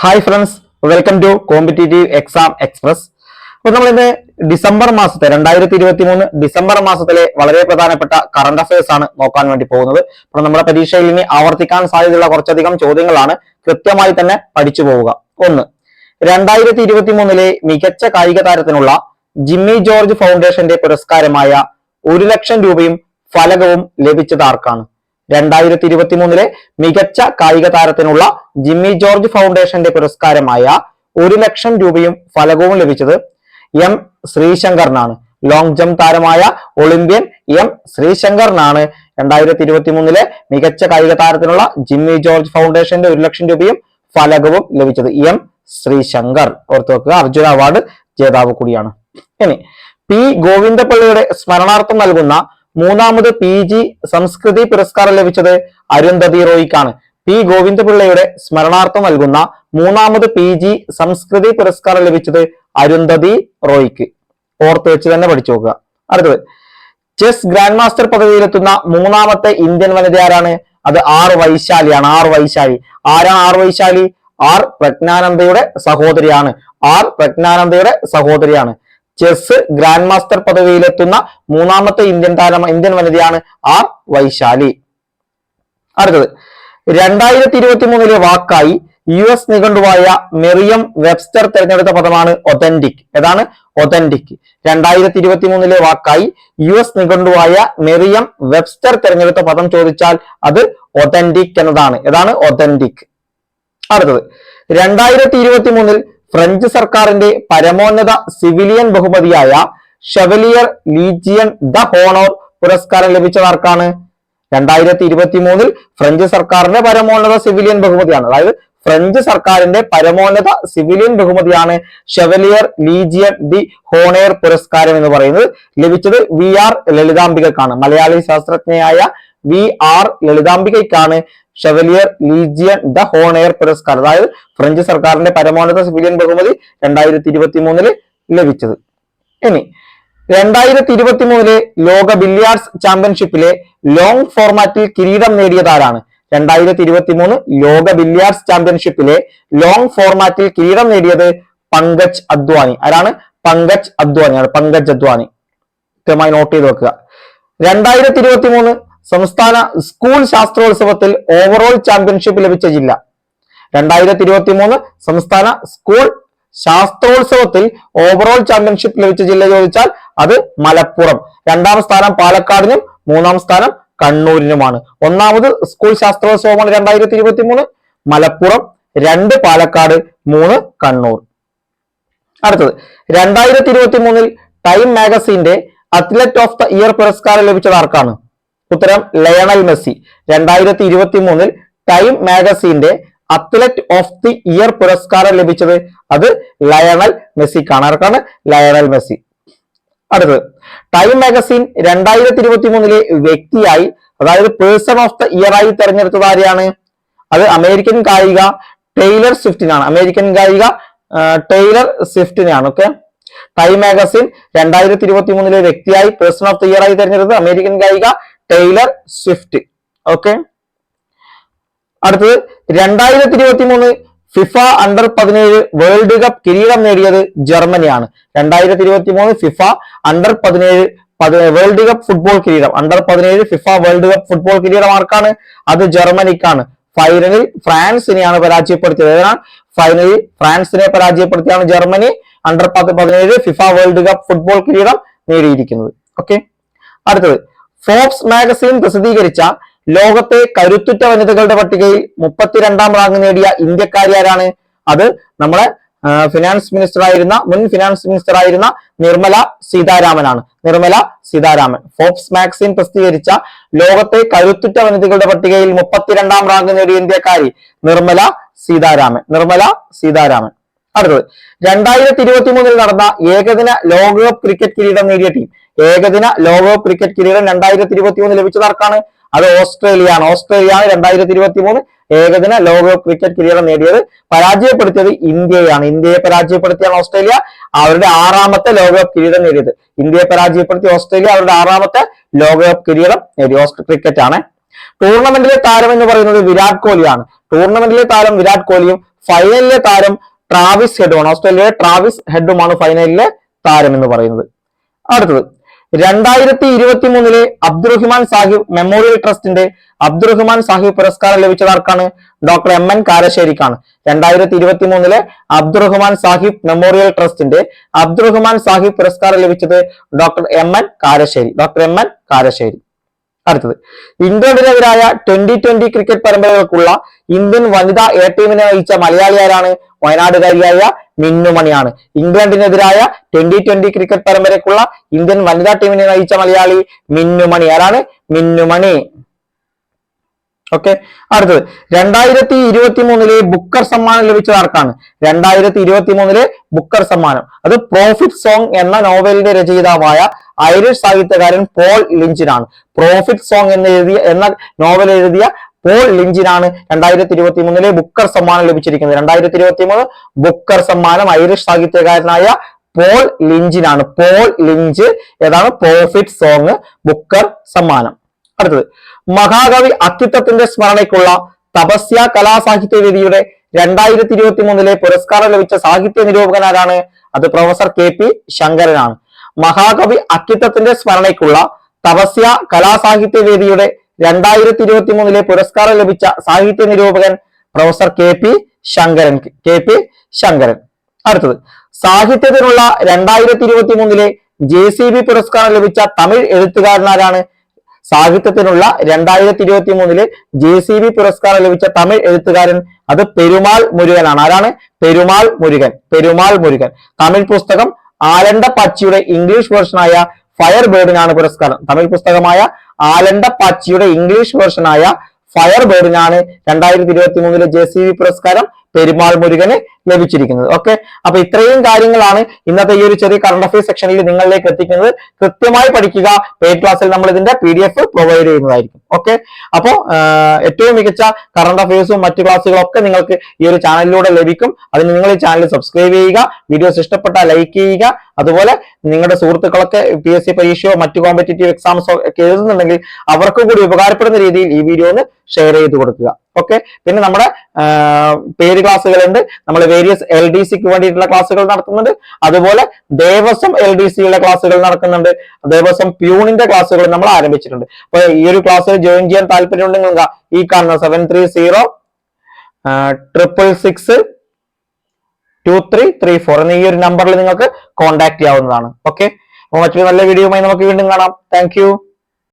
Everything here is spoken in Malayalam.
Hi friends welcome to competitive exam express അപ്പൊ നമ്മൾ ഇന്ന് ഡിസംബർ മാസത്തെ രണ്ടായിരത്തി ഇരുപത്തി മൂന്ന് ഡിസംബർ മാസത്തിലെ വളരെ പ്രധാനപ്പെട്ട കറണ്ട് അഫയേഴ്സ് ആണ് നോക്കാൻ വേണ്ടി പോകുന്നത്. അപ്പോൾ നമ്മുടെ പരീക്ഷയിൽ ഇനി ആവർത്തിക്കാൻ സാധ്യതയുള്ള കുറച്ചധികം ചോദ്യങ്ങളാണ് കൃത്യമായി തന്നെ പഠിച്ചു പോവുക. ഒന്ന് രണ്ടായിരത്തി ഇരുപത്തി മൂന്നിലെ മികച്ച കായിക താരത്തിനുള്ള ജിമ്മി ജോർജ് ഫൗണ്ടേഷന്റെ പുരസ്കാരമായ ഒരു ലക്ഷം രൂപയും ഫലകവും ലഭിച്ചത് ആർക്കാണ്? രണ്ടായിരത്തി ഇരുപത്തി മൂന്നിലെ മികച്ച കായിക താരത്തിനുള്ള ജിമ്മി ജോർജ് ഫൗണ്ടേഷന്റെ പുരസ്കാരമായ ഒരു ലക്ഷം രൂപയും ഫലകവും ലഭിച്ചത് എം ശ്രീശങ്കറിനാണ്. ലോങ് ജംപ് താരമായ ഒളിമ്പ്യൻ എം ശ്രീശങ്കറിനാണ്. രണ്ടായിരത്തി ഇരുപത്തി മൂന്നിലെ മികച്ച കായിക താരത്തിനുള്ള ജിമ്മി ജോർജ് ഫൗണ്ടേഷന്റെ ഒരു ലക്ഷം രൂപയും ഫലകവും ലഭിച്ചത് എം ശ്രീശങ്കർ. ഓർത്തു വെക്കുക അർജുന അവാർഡ് ജേതാവ് കൂടിയാണ്. ഇനി പി ഗോവിന്ദപ്പള്ളിയുടെ സ്മരണാർത്ഥം നൽകുന്ന മൂന്നാമത് പി ജി സംസ്കൃതി പുരസ്കാരം ലഭിച്ചത് അരുന്ധതി റോയിക്കാണ്. പി ഗോവിന്ദപിള്ളയുടെ സ്മരണാർത്ഥം നൽകുന്ന മൂന്നാമത് പി ജി സംസ്കൃതി പുരസ്കാരം ലഭിച്ചത് അരുന്ധതി റോയിക്ക്. ഓർത്ത് വെച്ച് തന്നെ പഠിച്ചു നോക്കുക. അടുത്തത്. ചെസ് ഗ്രാൻഡ് മാസ്റ്റർ പദവിയിലെത്തുന്ന മൂന്നാമത്തെ ഇന്ത്യൻ വനിത ആരാണ്? അത് ആർ വൈശാലിയാണ്. ആർ വൈശാലി. ആരാണ് ആർ വൈശാലി? ആർ പ്രജ്ഞാനന്ദയുടെ സഹോദരിയാണ്. ആർ പ്രജ്ഞാനന്ദയുടെ സഹോദരിയാണ്. ചെസ് ഗ്രാൻഡ് മാസ്റ്റർ പദവിയിലെത്തുന്ന മൂന്നാമത്തെ ഇന്ത്യൻ താരം ഇന്ത്യൻ വനിതയാണ് ആർ വൈശാലി. അടുത്തത്. രണ്ടായിരത്തി ഇരുപത്തി മൂന്നിലെ വാക്കായി യു എസ് നിഘണ്ടുവായ മെറിയം വെബ്സ്റ്റർ തിരഞ്ഞെടുത്ത പദമാണ് ഒതന്റിക്. ഏതാണ്? ഒതന്റിക്. രണ്ടായിരത്തി ഇരുപത്തി മൂന്നിലെ വാക്കായി യു എസ് നിഘണ്ടുവായ മെറിയം വെബ്സ്റ്റർ തിരഞ്ഞെടുത്ത പദം ചോദിച്ചാൽ അത് ഒതന്റിക് എന്നതാണ്. ഏതാണ്? ഒതന്റിക്. അടുത്തത്. രണ്ടായിരത്തി ഇരുപത്തി മൂന്നിൽ ഫ്രഞ്ച് സർക്കാരിന്റെ പരമോന്നത സിവിലിയൻ ബഹുമതിയായ ഷെവലിയർ ലീജിയൻ ദ ഹോണോർ പുരസ്കാരം ലഭിച്ചതാർക്കാണ് രണ്ടായിരത്തി ഇരുപത്തി മൂന്നിൽ ഫ്രഞ്ച് സർക്കാരിന്റെ പരമോന്നത സിവിലിയൻ ബഹുമതിയാണ്. അതായത് ഫ്രഞ്ച് സർക്കാരിന്റെ പരമോന്നത സിവിലിയൻ ബഹുമതിയാണ് ഷെവലിയർ ലീജിയൻ ദി ഹോണേർ പുരസ്കാരം എന്ന് പറയുന്നത്. ലഭിച്ചത് വി ആർ ലളിതാംബികക്കാണ് മലയാളി ശാസ്ത്രജ്ഞയായ വി ആർ ലളിതാംബികയ്ക്കാണ് ഷെവലിയർ ലീജിയൻ ദ ഹോണയർ പുരസ്കാരം അതായത് ഫ്രഞ്ച് സർക്കാരിന്റെ പരമോന്നത സിവിലിയൻ ബഹുമതി രണ്ടായിരത്തി ഇരുപത്തി മൂന്നിൽ ലഭിച്ചത്. ഇനി രണ്ടായിരത്തി ഇരുപത്തി മൂന്നിലെ ലോക ബില്ലിയാർഡ്സ് ചാമ്പ്യൻഷിപ്പിലെ ലോങ് ഫോർമാറ്റിൽ കിരീടം നേടിയതാരാണ്? രണ്ടായിരത്തി ഇരുപത്തി മൂന്ന് ലോക ബില്ലിയാർഡ്സ് ചാമ്പ്യൻഷിപ്പിലെ ലോങ് ഫോർമാറ്റിൽ കിരീടം നേടിയത് പങ്കജ് അദ്വാനി. ആരാണ്? പങ്കജ് അദ്വാനിയാണ്. പങ്കജ് അദ്വാനി. കൃത്യമായി നോട്ട് ചെയ്ത് വെക്കുക. രണ്ടായിരത്തി ഇരുപത്തി മൂന്ന് സംസ്ഥാന സ്കൂൾ ശാസ്ത്രോത്സവത്തിൽ ഓവറോൾ ചാമ്പ്യൻഷിപ്പ് ലഭിച്ച ജില്ല. രണ്ടായിരത്തി ഇരുപത്തി മൂന്ന് സംസ്ഥാന സ്കൂൾ ശാസ്ത്രോത്സവത്തിൽ ഓവറോൾ ചാമ്പ്യൻഷിപ്പ് ലഭിച്ച ജില്ല ചോദിച്ചാൽ അത് മലപ്പുറം. രണ്ടാം സ്ഥാനം പാലക്കാടിനും മൂന്നാം സ്ഥാനം കണ്ണൂരിനുമാണ്. ഒന്നാമത് സ്കൂൾ ശാസ്ത്രോത്സവമാണ് രണ്ടായിരത്തി ഇരുപത്തി മൂന്ന് മലപ്പുറം രണ്ട് പാലക്കാട് മൂന്ന് കണ്ണൂർ. അടുത്തത് രണ്ടായിരത്തി ഇരുപത്തി മൂന്നിൽ ടൈം മാഗസീന്റെ അത്ലറ്റ് ഓഫ് ദ ഇയർ പുരസ്കാരം ലഭിച്ചത് ആർക്കാണ്? ഉത്തരം ലയണൽ മെസ്സി. രണ്ടായിരത്തി ഇരുപത്തി മൂന്നിൽ ടൈം മാഗസീന്റെ അത്ലറ്റ് ഓഫ് ദി ഇയർ പുരസ്കാരം ലഭിച്ചത് അത് ലയണൽ മെസ്സി ആർക്കാണ്? Lionel Messi. അടുത്തത്. ടൈം മാഗസിൻ രണ്ടായിരത്തി ഇരുപത്തി മൂന്നിലെ വ്യക്തിയായി അതായത് പേഴ്സൺ ഓഫ് ദ ഇയർ ആയി തെരഞ്ഞെടുത്തത് ആരെയാണ്? അത് അമേരിക്കൻ ഗായിക ടൈലർ സ്വിഫ്റ്റിനാണ്. അമേരിക്കൻ ഗായിക ടൈലർ സ്വിഫ്റ്റിനെയാണ്. ഓക്കെ. ടൈം മാഗസിൻ രണ്ടായിരത്തി ഇരുപത്തി മൂന്നിലെ വ്യക്തിയായി പേഴ്സൺ ഓഫ് ദി ഇയർ ആയി തെരഞ്ഞെടുത്തത് അമേരിക്കൻ ഗായിക ടൈലർ സ്വിഫ്റ്റ് ഓക്കെ അടുത്തത് രണ്ടായിരത്തി ഇരുപത്തി മൂന്ന് ഫിഫ അണ്ടർ പതിനേഴ് വേൾഡ് കപ്പ് കിരീടം നേടിയത് ജർമ്മനിയാണ്. രണ്ടായിരത്തി ഇരുപത്തി മൂന്ന് ഫിഫ അണ്ടർ പതിനേഴ് വേൾഡ് കപ്പ് ഫുട്ബോൾ കിരീടം. അണ്ടർ പതിനേഴ് ഫിഫ വേൾഡ് കപ്പ് ഫുട്ബോൾ കിരീടം ആർക്കാണ്? അത് ജർമ്മനിക്കാണ്. ഫൈനലിൽ ഫ്രാൻസിനെയാണ് പരാജയപ്പെടുത്തിയത്. ഏതാണ്? ഫൈനലിൽ ഫ്രാൻസിനെ പരാജയപ്പെടുത്തിയാണ് ജർമ്മനി. അണ്ടർ പത്ത് പതിനേഴ് ഫിഫ വേൾഡ് കപ്പ് ഫുട്ബോൾ കിരീടം നേടിയിരിക്കുന്നത്. ഓക്കെ അടുത്തത് ഫോബ്സ് മാഗസിൻ പ്രസിദ്ധീകരിച്ച ലോകത്തെ കരുത്തുറ്റ വനിതകളുടെ പട്ടികയിൽ മുപ്പത്തിരണ്ടാം റാങ്ക് നേടിയ ഇന്ത്യക്കാരി ആരാണ് അത് നമ്മളെ ഫിനാൻസ് മിനിസ്റ്റർ ആയിരുന്ന മുൻ ഫിനാൻസ് മിനിസ്റ്റർ ആയിരുന്ന നിർമ്മല സീതാരാമനാണ്. നിർമ്മല സീതാരാമൻ. ഫോർബ്സ് മാഗസിൻ പ്രസിദ്ധീകരിച്ച ലോകത്തെ കരുത്തുറ്റ വനിതകളുടെ പട്ടികയിൽ മുപ്പത്തിരണ്ടാം റാങ്ക് നേടിയ ഇന്ത്യക്കാരി നിർമ്മല സീതാരാമൻ. നിർമ്മല സീതാരാമൻ. അടുത്തത്. രണ്ടായിരത്തി ഇരുപത്തി മൂന്നിൽ നടന്ന ഏകദിന ലോകകപ്പ് ക്രിക്കറ്റ് കിരീടം നേടിയ ടീം. ഏകദിന ലോകകപ്പ് ക്രിക്കറ്റ് കിരീടം രണ്ടായിരത്തി ഇരുപത്തി മൂന്ന് ലഭിച്ചത് ആർക്കാണ്? അത് ഓസ്ട്രേലിയയാണ്. ഓസ്ട്രേലിയയാണ് രണ്ടായിരത്തി ഇരുപത്തി മൂന്ന് ഏകദിന ലോകകപ്പ് ക്രിക്കറ്റ് കിരീടം നേടിയത്. പരാജയപ്പെടുത്തിയത് ഇന്ത്യയാണ് ഇന്ത്യയെ പരാജയപ്പെടുത്തിയാണ് ഓസ്ട്രേലിയ. അവരുടെ ആറാമത്തെ ലോകകപ്പ് കിരീടം നേടിയത്. ഇന്ത്യയെ പരാജയപ്പെടുത്തി ഓസ്ട്രേലിയ അവരുടെ ആറാമത്തെ ലോകകപ്പ് കിരീടം നേടി ക്രിക്കറ്റ് ആണ് ടൂർണമെന്റിലെ താരം എന്ന് പറയുന്നത് വിരാട് കോഹ്ലിയാണ്. ടൂർണമെന്റിലെ താരം വിരാട് കോഹ്ലിയും ഫൈനലിലെ താരം ട്രാവിസ് ഹെഡുമാണ്. ഓസ്ട്രേലിയയുടെ ട്രാവിസ് ഹെഡുമാണ് ഫൈനലിലെ താരം എന്ന് പറയുന്നത്. അടുത്തത് രണ്ടായിരത്തി ഇരുപത്തി മൂന്നിലെ അബ്ദുറഹ്മാൻ സാഹിബ് മെമ്മോറിയൽ ട്രസ്റ്റിന്റെ അബ്ദുറഹ്മാൻ സാഹിബ് പുരസ്കാരം ലഭിച്ചത് ആർക്കാണ്? ഡോക്ടർ എം എൻ കാരശ്ശേരിക്കാണ്. രണ്ടായിരത്തി ഇരുപത്തി മൂന്നിലെ അബ്ദുറഹ്മാൻ സാഹിബ് മെമ്മോറിയൽ ട്രസ്റ്റിന്റെ അബ്ദുറഹ്മാൻ സാഹിബ് പുരസ്കാരം ലഭിച്ചത് doctor M N Karassery. Doctor M N Karassery. അടുത്തത്. ഇംഗ്ലണ്ടിനെതിരായ ട്വന്റി ട്വന്റി ക്രിക്കറ്റ് പരമ്പരകൾക്കുള്ള ഇന്ത്യൻ വനിതാ എ ടീമിനെ നയിച്ച മലയാളിയാരാണ് വയനാടുകാരിയായ മിന്നുമണിയാണ് ഇംഗ്ലണ്ടിനെതിരായ ട്വന്റി ട്വന്റി ക്രിക്കറ്റ് പരമ്പരക്കുള്ള ഇന്ത്യൻ വനിതാ ടീമിനെ നയിച്ച മലയാളി മിന്നുമണി ആരാണ്? മിന്നുമണി ഓക്കെ അടുത്തത്. രണ്ടായിരത്തി ഇരുപത്തി മൂന്നിലെ ബുക്കർ സമ്മാനം ലഭിച്ചത് ആർക്കാണ്? രണ്ടായിരത്തി ഇരുപത്തി മൂന്നിലെ ബുക്കർ സമ്മാനം. അത് പ്രോഫിറ്റ് സോങ് എന്ന നോവലിന്റെ രചയിതാവായ ഐറിഷ് സാഹിത്യകാരൻ പോൾ ലിഞ്ചിനാണ്. പ്രോഫിറ്റ് സോങ് എന്ന് എഴുതിയ എന്ന നോവൽ എഴുതിയ പോൾ ലിഞ്ചിനാണ് രണ്ടായിരത്തി ഇരുപത്തി മൂന്നിലെ ബുക്കർ സമ്മാനം ലഭിച്ചിരിക്കുന്നത്. രണ്ടായിരത്തി ഇരുപത്തി മൂന്ന് ബുക്കർ സമ്മാനം ഐറിഷ് സാഹിത്യകാരനായ പോൾ ലിഞ്ചിനാണ്. പോൾ ലിഞ്ച് ഏതാണ്? പ്രോഫിറ്റ് സോങ് ബുക്കർ സമ്മാനം. അടുത്തത്. മഹാകവി അത്യുത്തത്തിന്റെ സ്മരണയ്ക്കുള്ള തപസ്യ കലാസാഹിത്യ വേദിയുടെ രണ്ടായിരത്തി ഇരുപത്തി മൂന്നിലെ പുരസ്കാരം ലഭിച്ച സാഹിത്യ നിരൂപകൻ ആരാണ്? അത് പ്രൊഫസർ കെ പി ശങ്കരനാണ്. മഹാകവി അക്കിത്തത്തിന്റെ സ്മരണയ്ക്കുള്ള തപസ്യ കലാസാഹിത്യ വേദിയുടെ രണ്ടായിരത്തി ഇരുപത്തി മൂന്നിലെ പുരസ്കാരം ലഭിച്ച സാഹിത്യ നിരൂപകൻ professor K P Sankaran. K P Sankaran. അടുത്തത്. സാഹിത്യത്തിനുള്ള രണ്ടായിരത്തി ഇരുപത്തി മൂന്നിലെ ജെ സി ബി പുരസ്കാരം ലഭിച്ച തമിഴ് എഴുത്തുകാരനാരാണ് സാഹിത്യത്തിനുള്ള രണ്ടായിരത്തി ഇരുപത്തി മൂന്നിൽ ജെ സി ബി പുരസ്കാരം ലഭിച്ച തമിഴ് എഴുത്തുകാരൻ അത് പെരുമാൾ മുരുകനാണ്. ആരാണ്? പെരുമാൾ മുരുകൻ. പെരുമാൾ മുരുകൻ. തമിഴ് പുസ്തകം ആലണ്ട പച്ചിയുടെ ഇംഗ്ലീഷ് വേർഷനായ ഫയർ ബേർഡിനാണ് പുരസ്കാരം. തമിഴ് പുസ്തകമായ ആലണ്ട പച്ചിയുടെ ഇംഗ്ലീഷ് വേർഷനായ ഫയർ ബേർഡിനാണ് രണ്ടായിരത്തി ഇരുപത്തി മൂന്നിലെ ജെ സി ബി പുരസ്കാരം പെരുമാൾ മുരുകന് ലഭിച്ചിരിക്കുന്നത്. ഓക്കെ അപ്പൊ ഇത്രയും കാര്യങ്ങളാണ് ഇന്നത്തെ ഈ ഒരു ചെറിയ കറണ്ട് അഫയർ സെക്ഷനിൽ നിങ്ങളിലേക്ക് എത്തിക്കുന്നത്. കൃത്യമായി പഠിക്കുക. പെയ്ഡ് ക്ലാസ്സിൽ നമ്മൾ ഇതിന്റെ പി ഡി എഫ് പ്രൊവൈഡ് ചെയ്യുന്നതായിരിക്കും ഓക്കെ അപ്പോൾ ഏറ്റവും മികച്ച കറണ്ട് അഫയേഴ്സും മറ്റു ക്ലാസ്സുകളും ഒക്കെ നിങ്ങൾക്ക് ഈ ഒരു ചാനലിലൂടെ ലഭിക്കും. അതിന് നിങ്ങൾ ഈ ചാനൽ സബ്സ്ക്രൈബ് ചെയ്യുക. വീഡിയോസ് ഇഷ്ടപ്പെട്ടാൽ ലൈക്ക് ചെയ്യുക. അതുപോലെ നിങ്ങളുടെ സുഹൃത്തുക്കളൊക്കെ പി എസ് സി പരീക്ഷയോ മറ്റു കോമ്പറ്റേറ്റീവ് എക്സാംസോ ഒക്കെ എഴുതുന്നുണ്ടെങ്കിൽ അവർക്കും കൂടി ഉപകാരപ്പെടുന്ന രീതിയിൽ ഈ വീഡിയോ ഒന്ന് ഷെയർ ചെയ്ത് കൊടുക്കുക. ഓക്കെ പിന്നെ നമ്മുടെ പേര് ക്ലാസ്സുകളുണ്ട് നമ്മൾ വേരിയസ് എൽ ഡി സിക്ക് വേണ്ടിയിട്ടുള്ള ക്ലാസ്സുകൾ നടത്തുന്നുണ്ട്. അതുപോലെ ദേവസ്വം എൽ ഡി ക്ലാസ്സുകൾ നടക്കുന്നുണ്ട്. ദേവസ്വം പ്യൂണിന്റെ ക്ലാസ്സുകൾ നമ്മൾ ആരംഭിച്ചിട്ടുണ്ട്. അപ്പൊ ഈ ഒരു ക്ലാസ്സിൽ ജോയിൻ ചെയ്യാൻ താല്പര്യമുണ്ടെങ്കിൽ ഈ കാണുന്ന seven three zero triple six two three three four എന്ന ഈ ഒരു നമ്പറിൽ നിങ്ങൾക്ക് കോൺടാക്ട് ചെയ്യാവുന്നതാണ്. ഓക്കെ അപ്പോൾ മറ്റൊരു നല്ല വീഡിയോയുമായി നമുക്ക് വീണ്ടും കാണാം. താങ്ക്